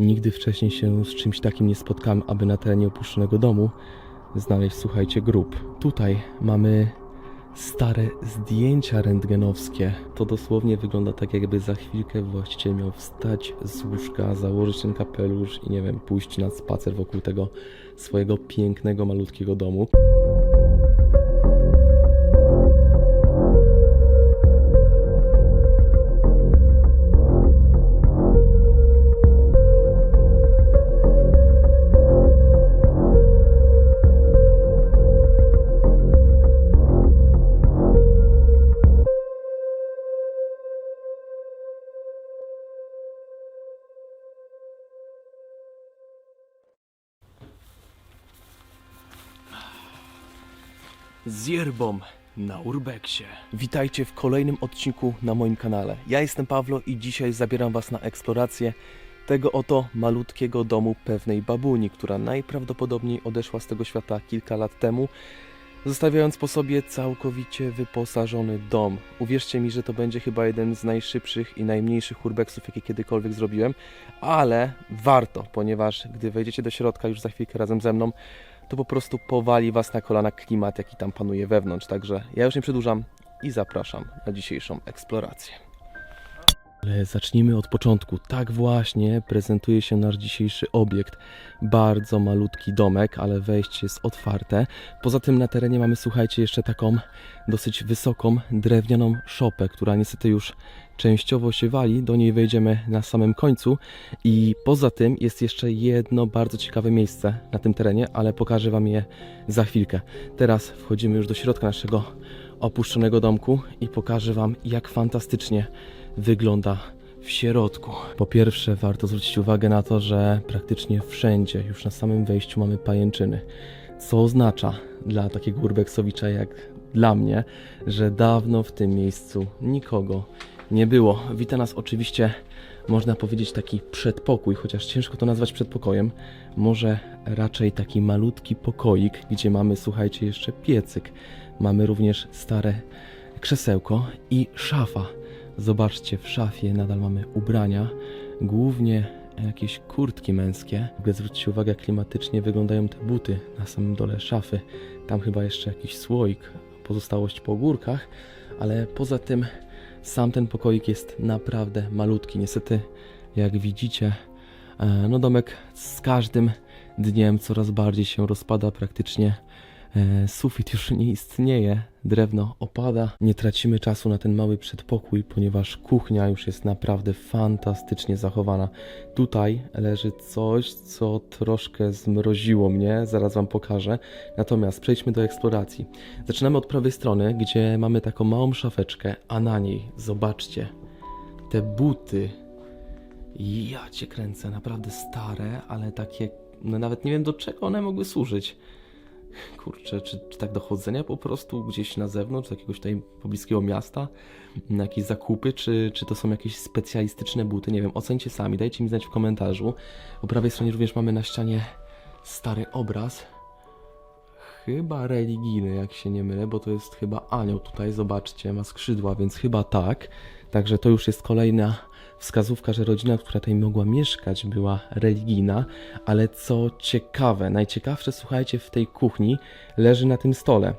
Nigdy wcześniej się z czymś takim nie spotkałem, aby na terenie opuszczonego domu znaleźć, słuchajcie, grób. Tutaj mamy stare zdjęcia rentgenowskie. To dosłownie wygląda tak, jakby za chwilkę właściciel miał wstać z łóżka, założyć ten kapelusz i nie wiem, pójść na spacer wokół tego swojego pięknego, malutkiego domu. Yerbą na Urbexie. Witajcie w kolejnym odcinku na moim kanale. Ja jestem Pawlo i dzisiaj zabieram Was na eksplorację tego oto malutkiego domu pewnej babuni, która najprawdopodobniej odeszła z tego świata kilka lat temu, zostawiając po sobie całkowicie wyposażony dom. Uwierzcie mi, że to będzie chyba jeden z najszybszych i najmniejszych urbexów, jakie kiedykolwiek zrobiłem, ale warto, ponieważ gdy wejdziecie do środka już za chwilkę razem ze mną, to po prostu powali Was na kolana klimat, jaki tam panuje wewnątrz. Także ja już nie przedłużam i zapraszam na dzisiejszą eksplorację. Ale zacznijmy od początku. Tak właśnie prezentuje się nasz dzisiejszy obiekt. Bardzo malutki domek, ale wejście jest otwarte. Poza tym na terenie mamy, słuchajcie, jeszcze taką dosyć wysoką drewnianą szopę, która niestety już częściowo się wali. Do niej wejdziemy na samym końcu. I poza tym jest jeszcze jedno bardzo ciekawe miejsce na tym terenie, ale pokażę Wam je za chwilkę. Teraz wchodzimy już do środka naszego opuszczonego domku i pokażę Wam, jak fantastycznie wygląda w środku. Po pierwsze, warto zwrócić uwagę na to, że praktycznie wszędzie, już na samym wejściu, mamy pajęczyny. Co oznacza dla takiego urbexowicza jak dla mnie, że dawno w tym miejscu nikogo nie było. Wita nas oczywiście, można powiedzieć, taki przedpokój, chociaż ciężko to nazwać przedpokojem. Może raczej taki malutki pokoik, gdzie mamy, słuchajcie, jeszcze piecyk. Mamy również stare krzesełko i szafa. Zobaczcie, w szafie nadal mamy ubrania, głównie jakieś kurtki męskie. W zwróćcie uwagę, klimatycznie wyglądają te buty na samym dole szafy. Tam chyba jeszcze jakiś słoik, pozostałość po ogórkach, ale poza tym sam ten pokoik jest naprawdę malutki. Niestety, jak widzicie, e, no domek z każdym dniem coraz bardziej się rozpada praktycznie. E, Sufit już nie istnieje, drewno opada. Nie tracimy czasu na ten mały przedpokój, ponieważ kuchnia już jest naprawdę fantastycznie zachowana. Tutaj leży coś, co troszkę zmroziło mnie, zaraz Wam pokażę. Natomiast przejdźmy do eksploracji. Zaczynamy od prawej strony, gdzie mamy taką małą szafeczkę, a na niej, zobaczcie, te buty. Ja cię kręcę, naprawdę stare, ale takie, no nawet nie wiem do czego one mogły służyć. Kurczę, czy, czy tak do chodzenia po prostu gdzieś na zewnątrz, jakiegoś tutaj pobliskiego miasta, na jakieś zakupy, czy, czy to są jakieś specjalistyczne buty, nie wiem, ocencie sami, dajcie mi znać w komentarzu. Po prawej stronie również mamy na ścianie stary obraz, chyba religijny, jak się nie mylę, bo to jest chyba anioł tutaj, zobaczcie, ma skrzydła, więc chyba tak. Także to już jest kolejna wskazówka, że rodzina, która tutaj mogła mieszkać, była religijna, ale co ciekawe, najciekawsze, słuchajcie, w tej kuchni leży na tym stole.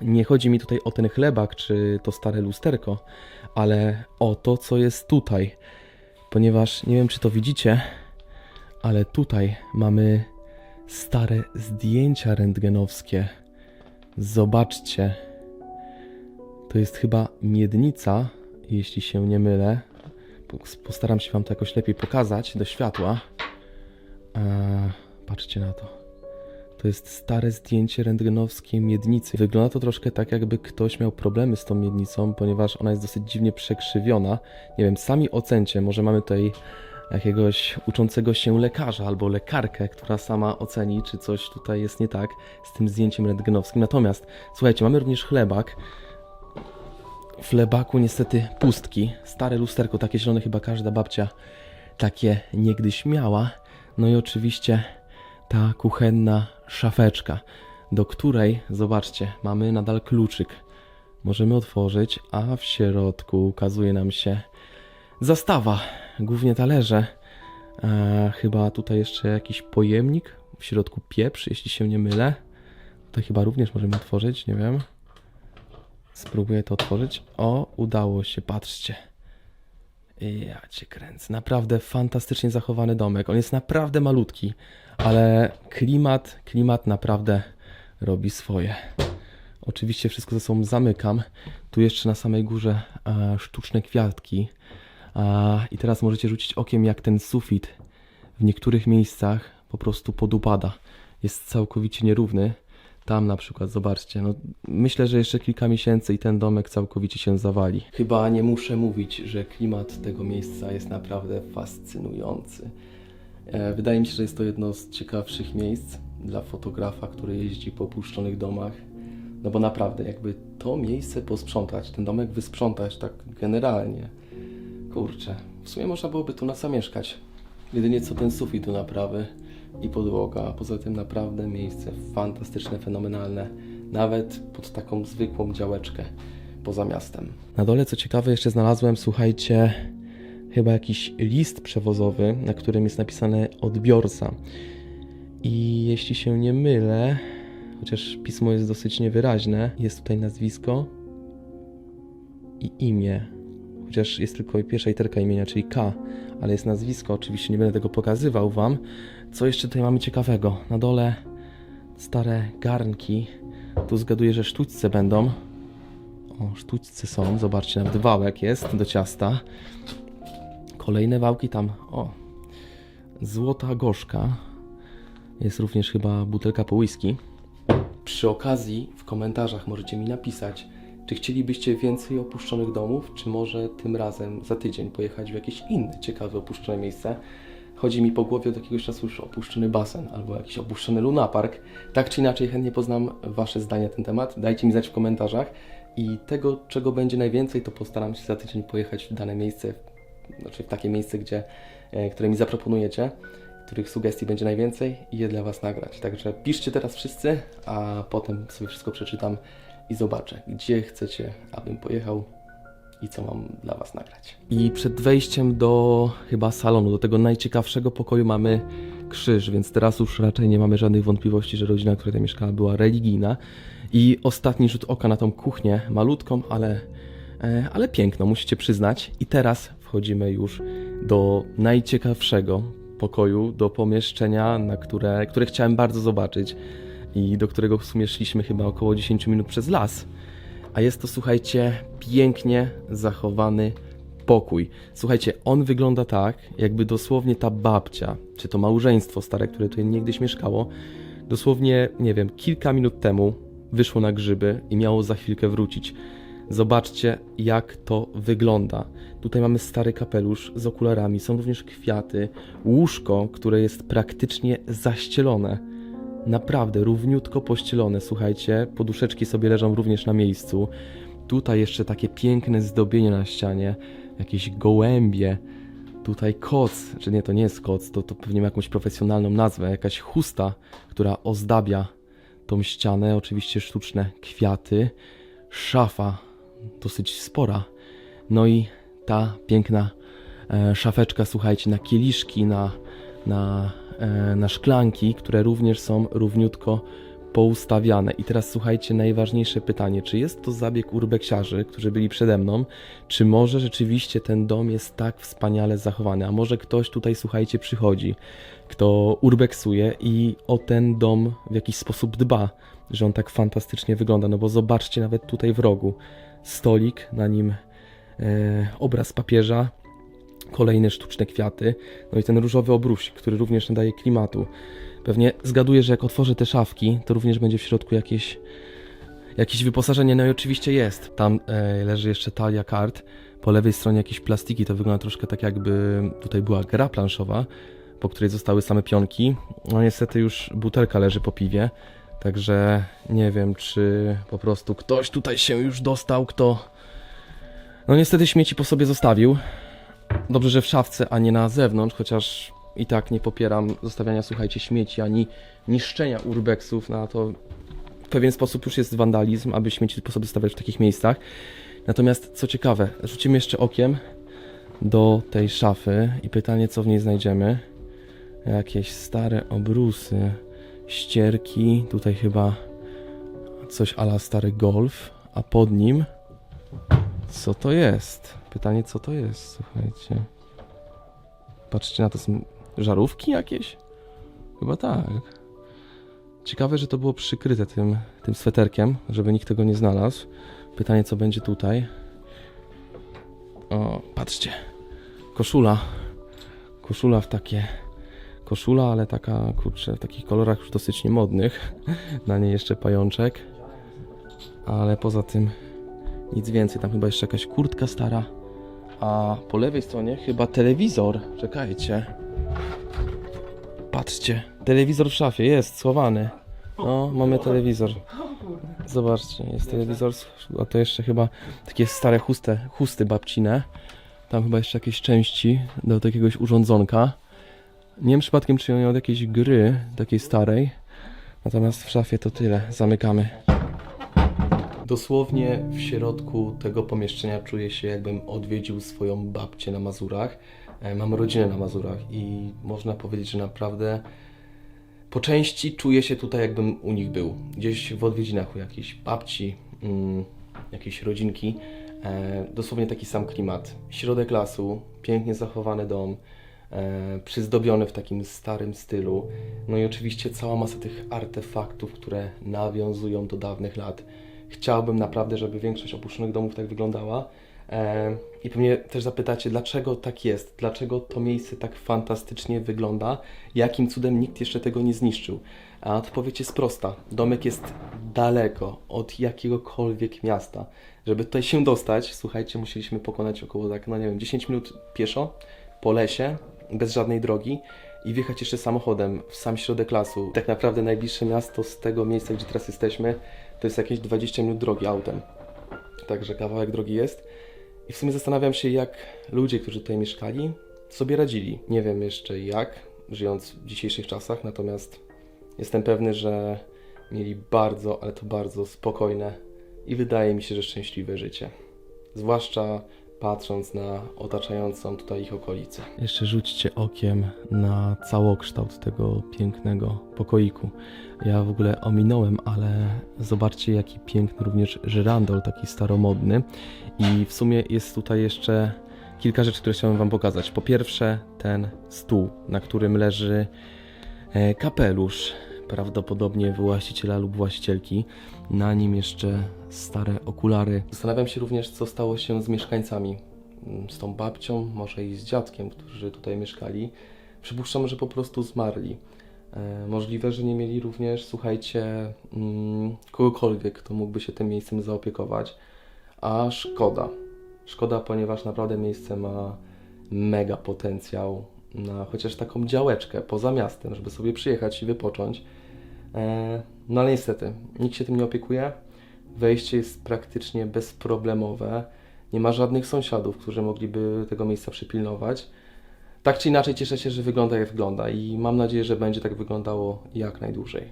Nie chodzi mi tutaj o ten chlebak, czy to stare lusterko, ale o to, co jest tutaj. Ponieważ nie wiem, czy to widzicie, ale tutaj mamy stare zdjęcia rentgenowskie. Zobaczcie. To jest chyba miednica, jeśli się nie mylę. Po- Postaram się Wam to jakoś lepiej pokazać do światła. Eee, patrzcie na to. To jest stare zdjęcie rentgenowskiej miednicy. Wygląda to troszkę tak, jakby ktoś miał problemy z tą miednicą, ponieważ ona jest dosyć dziwnie przekrzywiona. Nie wiem, sami ocencie, może mamy tutaj jakiegoś uczącego się lekarza albo lekarkę, która sama oceni, czy coś tutaj jest nie tak z tym zdjęciem rentgenowskim. Natomiast, słuchajcie, mamy również chlebak. W lebaku niestety pustki. Stare lusterko, takie zielone, chyba każda babcia takie niegdyś miała. No i oczywiście ta kuchenna szafeczka, do której, zobaczcie, mamy nadal kluczyk. Możemy otworzyć, a w środku ukazuje nam się zastawa, głównie talerze, E, chyba tutaj jeszcze jakiś pojemnik, w środku pieprz, jeśli się nie mylę. Tutaj chyba również możemy otworzyć, nie wiem. Spróbuję to otworzyć. O, udało się, patrzcie. Ja cię kręcę. Naprawdę fantastycznie zachowany domek. On jest naprawdę malutki, ale klimat, klimat naprawdę robi swoje. Oczywiście wszystko ze sobą zamykam. Tu jeszcze na samej górze e, sztuczne kwiatki. A, I teraz możecie rzucić okiem, jak ten sufit w niektórych miejscach po prostu podupada. Jest całkowicie nierówny. Tam na przykład, zobaczcie, no, myślę, że jeszcze kilka miesięcy i ten domek całkowicie się zawali. Chyba nie muszę mówić, że klimat tego miejsca jest naprawdę fascynujący. E, Wydaje mi się, że jest to jedno z ciekawszych miejsc dla fotografa, który jeździ po opuszczonych domach. No bo naprawdę, jakby to miejsce posprzątać, ten domek wysprzątać tak generalnie, kurczę, w sumie można byłoby tu nas zamieszkać. Jedynie co ten sufit do naprawy i podłoga, a poza tym naprawdę miejsce fantastyczne, fenomenalne, nawet pod taką zwykłą działeczkę poza miastem. Na dole, co ciekawe, jeszcze znalazłem, słuchajcie, chyba jakiś list przewozowy, na którym jest napisane odbiorca. I jeśli się nie mylę, chociaż pismo jest dosyć niewyraźne, jest tutaj nazwisko i imię. Chociaż jest tylko pierwsza literka imienia, czyli K, ale jest nazwisko. Oczywiście nie będę tego pokazywał Wam. Co jeszcze tutaj mamy ciekawego? Na dole stare garnki. Tu zgaduję, że sztućce będą. O, sztućce są. Zobaczcie, nawet wałek jest do ciasta. Kolejne wałki tam. O, złota gorzka. Jest również chyba butelka po whisky. Przy okazji w komentarzach możecie mi napisać, czy chcielibyście więcej opuszczonych domów, czy może tym razem za tydzień pojechać w jakieś inne ciekawe opuszczone miejsce. Chodzi mi po głowie od jakiegoś czasu już opuszczony basen albo jakiś opuszczony lunapark. Tak czy inaczej chętnie poznam Wasze zdania na ten temat. Dajcie mi znać w komentarzach i tego, czego będzie najwięcej, to postaram się za tydzień pojechać w dane miejsce, znaczy w takie miejsce, gdzie, e, które mi zaproponujecie których sugestii będzie najwięcej i je dla Was nagrać. Także piszcie teraz wszyscy, a potem sobie wszystko przeczytam i zobaczę, gdzie chcecie, abym pojechał i co mam dla Was nagrać. I przed wejściem do chyba salonu, do tego najciekawszego pokoju mamy krzyż, więc teraz już raczej nie mamy żadnych wątpliwości, że rodzina, która tam mieszkała, była religijna. I ostatni rzut oka na tą kuchnię, malutką, ale, e, ale piękną, musicie przyznać. I teraz wchodzimy już do najciekawszego pokoju, do pomieszczenia, na które, które chciałem bardzo zobaczyć i do którego w sumie szliśmy chyba około 10 minut przez las. A jest to, słuchajcie, pięknie zachowany pokój. Słuchajcie, on wygląda tak, jakby dosłownie ta babcia, czy to małżeństwo stare, które tutaj niegdyś mieszkało, dosłownie, nie wiem, kilka minut temu wyszło na grzyby i miało za chwilkę wrócić. Zobaczcie, jak to wygląda. Tutaj mamy stary kapelusz z okularami, są również kwiaty, łóżko, które jest praktycznie zaścielone. Naprawdę równiutko pościelone, słuchajcie. Poduszeczki sobie leżą również na miejscu. Tutaj jeszcze takie piękne zdobienie na ścianie, jakieś gołębie. Tutaj koc, czy nie, to nie jest koc, to, to pewnie ma jakąś profesjonalną nazwę, jakaś chusta, która ozdabia tą ścianę. Oczywiście sztuczne kwiaty, szafa dosyć spora. No i ta piękna e, szafeczka, słuchajcie, na kieliszki, na, na, na szklanki, które również są równiutko poustawiane. I teraz słuchajcie, najważniejsze pytanie, czy jest to zabieg urbeksiarzy, którzy byli przede mną, czy może rzeczywiście ten dom jest tak wspaniale zachowany, a może ktoś tutaj, słuchajcie, przychodzi, kto urbeksuje i o ten dom w jakiś sposób dba, że on tak fantastycznie wygląda, no bo zobaczcie nawet tutaj w rogu, stolik, na nim e, obraz papieża, kolejne sztuczne kwiaty, no i ten różowy obrusik, który również nadaje klimatu. Pewnie zgaduję, że jak otworzę te szafki, to również będzie w środku jakieś, jakieś wyposażenie, no i oczywiście jest. Tam e, leży jeszcze talia kart, po lewej stronie jakieś plastiki, to wygląda troszkę tak jakby tutaj była gra planszowa, po której zostały same pionki. No niestety już butelka leży po piwie, także nie wiem, czy po prostu ktoś tutaj się już dostał, kto... No niestety śmieci po sobie zostawił. Dobrze, że w szafce, a nie na zewnątrz, chociaż i tak nie popieram zostawiania, słuchajcie, śmieci, ani niszczenia urbexów, na to w pewien sposób już jest wandalizm, aby śmieci po sobie stawiać w takich miejscach. Natomiast co ciekawe, rzucimy jeszcze okiem do tej szafy i pytanie, co w niej znajdziemy. Jakieś stare obrusy, ścierki, tutaj chyba coś ala stary golf, a pod nim co to jest? Pytanie, co to jest, słuchajcie. Patrzcie na to, są żarówki jakieś? Chyba tak. Ciekawe, że to było przykryte tym, tym sweterkiem, żeby nikt tego nie znalazł. Pytanie, co będzie tutaj. O, patrzcie. Koszula. Koszula w takie. Koszula, ale taka, kurczę, w takich kolorach już dosyć niemodnych. Na niej jeszcze pajączek. Ale poza tym nic więcej. Tam chyba jeszcze jakaś kurtka stara. A po lewej stronie chyba telewizor. Czekajcie. Patrzcie. Telewizor w szafie jest schowany. No, mamy telewizor. Zobaczcie, jest telewizor, a to jeszcze chyba takie stare chusty, chusty babcine. Tam chyba jeszcze jakieś części do jakiegoś urządzonka. Nie wiem przypadkiem, czy oni od jakiejś gry takiej starej. Natomiast w szafie to tyle. Zamykamy. Dosłownie w środku tego pomieszczenia czuję się, jakbym odwiedził swoją babcię na Mazurach. E, Mam rodzinę na Mazurach i można powiedzieć, że naprawdę po części czuję się tutaj, jakbym u nich był. Gdzieś w odwiedzinach u jakiejś babci, mm, jakiejś rodzinki. E, dosłownie taki sam klimat. Środek lasu, pięknie zachowany dom, e, przyzdobiony w takim starym stylu. No i oczywiście cała masa tych artefaktów, które nawiązują do dawnych lat. Chciałbym naprawdę, żeby większość opuszczonych domów tak wyglądała. E, I pewnie też zapytacie, dlaczego tak jest? Dlaczego to miejsce tak fantastycznie wygląda? Jakim cudem nikt jeszcze tego nie zniszczył? A odpowiedź jest prosta. Domek jest daleko od jakiegokolwiek miasta. Żeby tutaj się dostać, słuchajcie, musieliśmy pokonać około tak, no nie wiem, 10 minut pieszo po lesie, bez żadnej drogi i wjechać jeszcze samochodem w sam środek lasu. Tak naprawdę najbliższe miasto z tego miejsca, gdzie teraz jesteśmy, to jest jakieś 20 minut drogi autem. Także kawałek drogi jest. I w sumie zastanawiam się, jak ludzie, którzy tutaj mieszkali, sobie radzili. Nie wiem jeszcze jak, żyjąc w dzisiejszych czasach, natomiast jestem pewny, że mieli bardzo, ale to bardzo spokojne i wydaje mi się, że szczęśliwe życie. Zwłaszcza patrząc na otaczającą tutaj ich okolicę. Jeszcze rzućcie okiem na całokształt tego pięknego pokoiku. Ja w ogóle ominąłem, ale zobaczcie, jaki piękny również żyrandol, taki staromodny. I w sumie jest tutaj jeszcze kilka rzeczy, które chciałem Wam pokazać. Po pierwsze, ten stół, na którym leży e, kapelusz, prawdopodobnie właściciela lub właścicielki. Na nim jeszcze stare okulary. Zastanawiam się również, co stało się z mieszkańcami. Mm, Z tą babcią, może i z dziadkiem, którzy tutaj mieszkali. Przypuszczam, że po prostu zmarli. E, Możliwe, że nie mieli również, słuchajcie, mm, kogokolwiek, kto mógłby się tym miejscem zaopiekować. A szkoda. Szkoda, ponieważ naprawdę miejsce ma mega potencjał na chociaż taką działeczkę poza miastem, żeby sobie przyjechać i wypocząć. E, No ale niestety, nikt się tym nie opiekuje. Wejście jest praktycznie bezproblemowe. Nie ma żadnych sąsiadów, którzy mogliby tego miejsca przypilnować. Tak czy inaczej cieszę się, że wygląda jak wygląda i mam nadzieję, że będzie tak wyglądało jak najdłużej.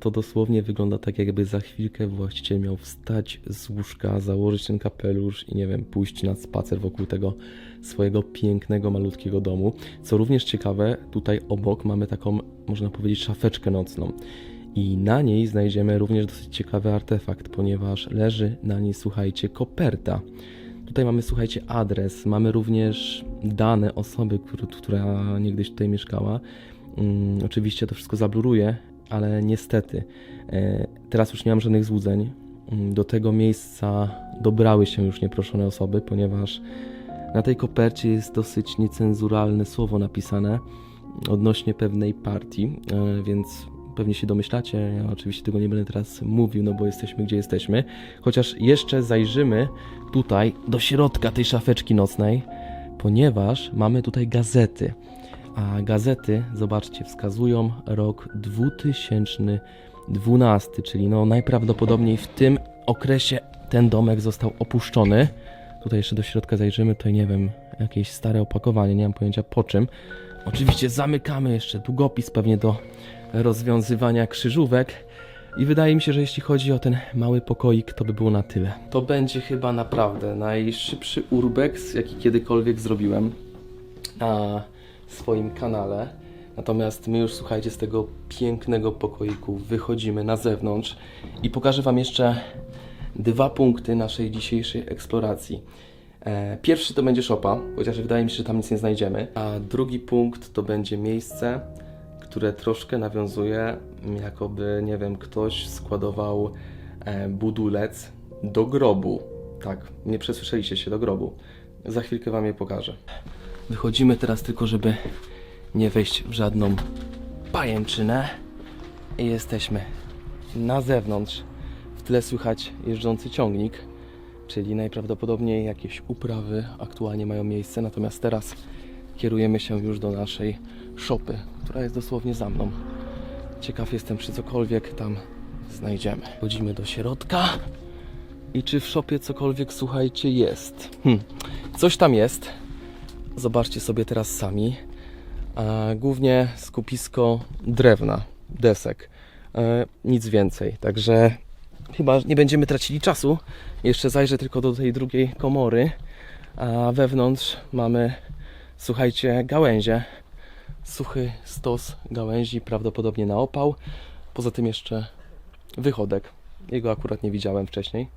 To dosłownie wygląda tak, jakby za chwilkę właściciel miał wstać z łóżka, założyć ten kapelusz i nie wiem, pójść na spacer wokół tego swojego pięknego, malutkiego domu. Co również ciekawe, tutaj obok mamy taką, można powiedzieć, szafeczkę nocną. I na niej znajdziemy również dosyć ciekawy artefakt, ponieważ leży na niej, słuchajcie, koperta. Tutaj mamy, słuchajcie, adres, mamy również dane osoby, która niegdyś tutaj mieszkała. Mm, oczywiście to wszystko zabluruje, ale niestety e, teraz już nie mam żadnych złudzeń. Mm, Do tego miejsca dobrały się już nieproszone osoby, ponieważ na tej kopercie jest dosyć niecenzuralne słowo napisane odnośnie pewnej partii, e, więc pewnie się domyślacie. Ja oczywiście tego nie będę teraz mówił, no bo jesteśmy gdzie jesteśmy. Chociaż jeszcze zajrzymy tutaj do środka tej szafeczki nocnej, ponieważ mamy tutaj gazety. A gazety, zobaczcie, wskazują rok 2012, czyli no najprawdopodobniej w tym okresie ten domek został opuszczony. Tutaj jeszcze do środka zajrzymy, tutaj nie wiem, jakieś stare opakowanie, nie mam pojęcia po czym. Oczywiście zamykamy jeszcze długopis pewnie do rozwiązywania krzyżówek, I wydaje mi się, że jeśli chodzi o ten mały pokoik, to by było na tyle. To będzie chyba naprawdę najszybszy urbex, jaki kiedykolwiek zrobiłem na swoim kanale. Natomiast my już słuchajcie z tego pięknego pokoiku wychodzimy na zewnątrz i pokażę Wam jeszcze dwa punkty naszej dzisiejszej eksploracji. E, Pierwszy to będzie szopa, chociaż wydaje mi się, że tam nic nie znajdziemy. A drugi punkt to będzie miejsce, które troszkę nawiązuje, jakoby, nie wiem, ktoś składował e, budulec do grobu. Tak, nie przesłyszeliście się do grobu. Za chwilkę Wam je pokażę. Wychodzimy teraz tylko, żeby nie wejść w żadną pajęczynę. I jesteśmy na zewnątrz. W tle słychać jeżdżący ciągnik, czyli najprawdopodobniej jakieś uprawy aktualnie mają miejsce. Natomiast teraz kierujemy się już do naszej szopy, która jest dosłownie za mną. Ciekaw jestem, czy cokolwiek tam znajdziemy. Wchodzimy do środka. I czy w szopie cokolwiek, słuchajcie, jest? Hm. Coś tam jest. Zobaczcie sobie teraz sami. A głównie skupisko drewna, desek. E, nic więcej. Także chyba nie będziemy tracili czasu. Jeszcze zajrzę tylko do tej drugiej komory. A wewnątrz mamy, słuchajcie, gałęzie. Suchy stos gałęzi, prawdopodobnie na opał. Poza tym jeszcze wychodek. Jego akurat nie widziałem wcześniej.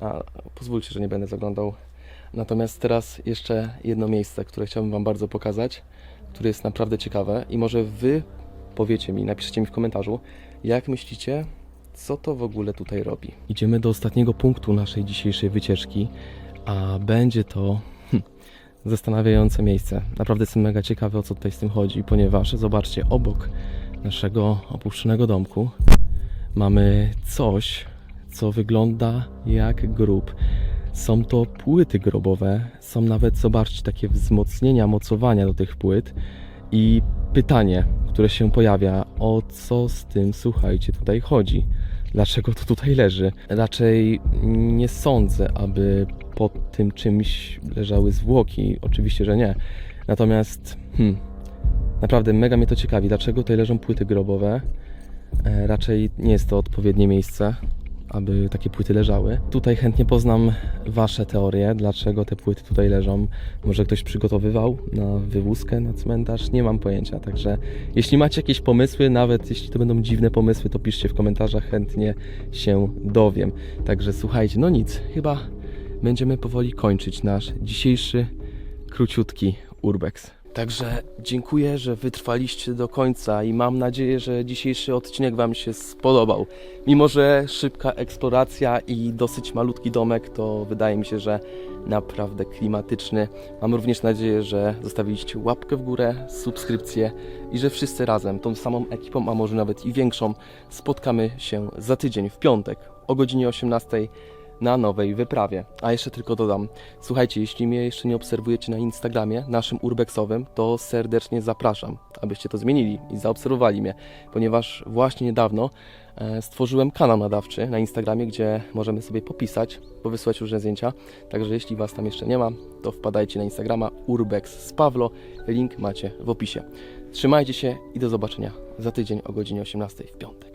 A pozwólcie, że nie będę zaglądał. Natomiast teraz jeszcze jedno miejsce, które chciałbym Wam bardzo pokazać, które jest naprawdę ciekawe i może Wy powiecie mi, napiszcie mi w komentarzu, jak myślicie, co to w ogóle tutaj robi. Idziemy do ostatniego punktu naszej dzisiejszej wycieczki, a będzie to hm, zastanawiające miejsce. Naprawdę jestem mega ciekawy, o co tutaj z tym chodzi, ponieważ zobaczcie, obok naszego opuszczonego domku mamy coś, co wygląda jak grób. Są to płyty grobowe, są nawet, zobaczcie, takie wzmocnienia, mocowania do tych płyt. I pytanie, które się pojawia, o co z tym, słuchajcie, tutaj chodzi? Dlaczego to tutaj leży? Raczej nie sądzę, aby pod tym czymś leżały zwłoki. Oczywiście, że nie. Natomiast, hmm, naprawdę mega mnie to ciekawi, dlaczego tutaj leżą płyty grobowe. E, raczej nie jest to odpowiednie miejsce, aby takie płyty leżały. Tutaj chętnie poznam Wasze teorie, dlaczego te płyty tutaj leżą. Może ktoś przygotowywał na wywózkę na cmentarz, nie mam pojęcia. Także jeśli macie jakieś pomysły, nawet jeśli to będą dziwne pomysły, to piszcie w komentarzach, chętnie się dowiem. Także słuchajcie, no nic, chyba będziemy powoli kończyć nasz dzisiejszy króciutki urbex. Także dziękuję, że wytrwaliście do końca i mam nadzieję, że dzisiejszy odcinek Wam się spodobał. Mimo, że szybka eksploracja i dosyć malutki domek, to wydaje mi się, że naprawdę klimatyczny. Mam również nadzieję, że zostawiliście łapkę w górę, subskrypcję i że wszyscy razem, tą samą ekipą, a może nawet i większą, spotkamy się za tydzień w piątek o godzinie 18 na nowej wyprawie. A jeszcze tylko dodam, słuchajcie, jeśli mnie jeszcze nie obserwujecie na Instagramie, naszym urbexowym, to serdecznie zapraszam, abyście to zmienili i zaobserwowali mnie, ponieważ właśnie niedawno e, stworzyłem kanał nadawczy na Instagramie, gdzie możemy sobie popisać, powysłać różne zdjęcia. Także jeśli Was tam jeszcze nie ma, to wpadajcie na Instagrama urbex z Pawlo. Link macie w opisie. Trzymajcie się i do zobaczenia za tydzień o godzinie 18 w piątek.